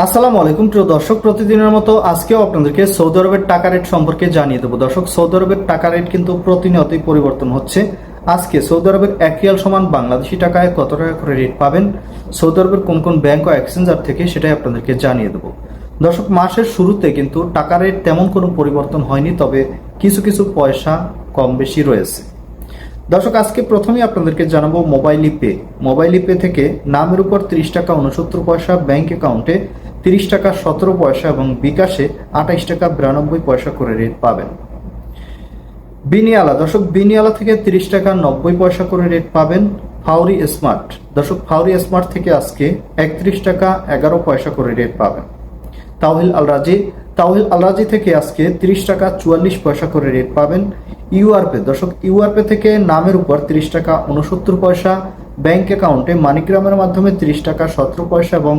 আসসালামু আলাইকুম, প্রিয় দর্শক, প্রতিদিনের মতো আজকেও আপনাদেরকে সৌদি আরবের টাকা রেট সম্পর্কে জানিয়ে দেবো। দর্শক, সৌদি আরবের টাকা রেট কিন্তু প্রতিনিয়তই পরিবর্তন হচ্ছে। আজকে সৌদি আরবের এক রিয়াল সমান বাংলাদেশি টাকায় কত টাকা করে রেট পাবেন? সৌদি আরবের কোন কোন ব্যাংক ও এক্সচেঞ্জার থেকে সেটাই আপনাদেরকে জানিয়ে দেবো। দর্শক, মাসের শুরুতে কিন্তু টাকা রেট তেমন কোনো পরিবর্তন হয়নি, তবে কিছু কিছু পয়সা কম বেশি রয়েছে। দর্শক, আজকে প্রথমেই আপনাদেরকে জানাব মোবাইল পে। মোবাইল পে থেকে নামের উপর তিরিশ টাকা উনসত্তর পয়সা ব্যাংক অ্যাকাউন্টে তিরিশ টাকা সতেরো পয়সা এবং বিকাশে আঠাইশ টাকা বিরানব্বই পয়সা করে রেট পাবেন। বিনিয়ালা, দর্শক বিনিয়ালা থেকে তিরিশ টাকা নব্বই পয়সা করে রেট পাবেন ফাউরি স্মার্ট। দর্শক ফাউরি স্মার্ট থেকে আজকে একত্রিশ টাকা এগারো পয়সা করে রেট পাবেন। তাওহিল আল রাজি, তাওহিল আল রাজি থেকে আজকে তিরিশ টাকা চুয়াল্লিশ পয়সা করে রেট পাবেন ইউআরপে। দর্শক ইউআরপে থেকে নামের উপর তিরিশ টাকা উনসত্তর পয়সা, ব্যাংক অ্যাকাউন্টে মানিগ্রামের মাধ্যমে তিরিশ টাকা সতেরো পয়সা এবং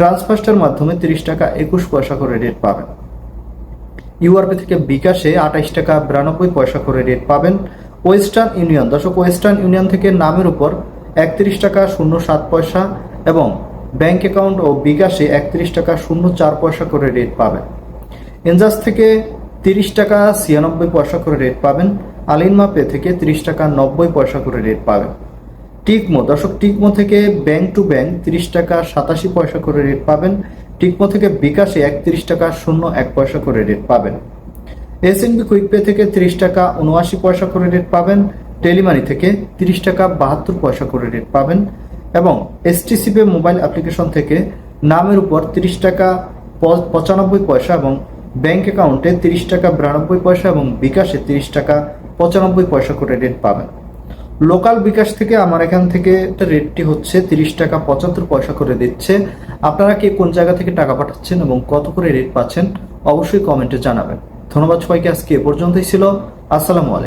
ট্রান্সফার্স্টের মাধ্যমে তিরিশ টাকা একুশ পয়সা করে রেট পাবেন। ইউআরপি থেকে বিকাশে আঠাইশ টাকা বিরানব্বই পয়সা করে রেট পাবেন। ওয়েস্টার্ন ইউনিয়ন, দর্শক, ওয়েস্টার্ন ইউনিয়ন থেকে নামের উপর একত্রিশ টাকা শূন্য সাত পয়সা এবং ব্যাংক অ্যাকাউন্ট ও বিকাশে একত্রিশ টাকা শূন্য চার পয়সা করে রেট পাবেন। এনজাস থেকে তিরিশ টাকা ছিয়ানব্বই পয়সা করে রেট পাবেন। আলিনমা পে থেকে তিরিশ টাকা নব্বই পয়সা করে রেট পাবেন। টিকমো দর্শক, টিকমো থেকে ব্যাংক টু ব্যাংক তিরিশ টাকা সাতাশি পয়সা করে রেট পাবেন। টিকমো থেকে বিকাশে একত্রিশ টাকা শূন্য এক পয়সা করে রেট পাবেন। এসএনবি কুইক পে থেকে তিরিশ টাকা উনআশি পয়সা করে রেট পাবেন। টেলিমানি থেকে তিরিশ টাকা বাহাত্তর পয়সা করে রেট পাবেন। এবং এসটিসি পে মোবাইল অ্যাপ্লিকেশন থেকে নামের উপর তিরিশ টাকা পঁচানব্বই পয়সা এবং ব্যাংক অ্যাকাউন্টে তিরিশ টাকা বিরানব্বই পয়সা এবং বিকাশে তিরিশ টাকা পঁচানব্বই পয়সা করে রেট পাবেন। লোকাল বিকাশ থেকে আমার এখান থেকে রেটটি হচ্ছে তিরিশ টাকা পঁচাত্তর পয়সা করে দিচ্ছে। আপনারা কে কোন জায়গা থেকে টাকা পাঠাচ্ছেন এবং কত করে রেট পাচ্ছেন, অবশ্যই কমেন্টে জানাবেন। ধন্যবাদ সবাইকে, আজকে এ পর্যন্তই ছিল। আসসালামু আলাইকুম।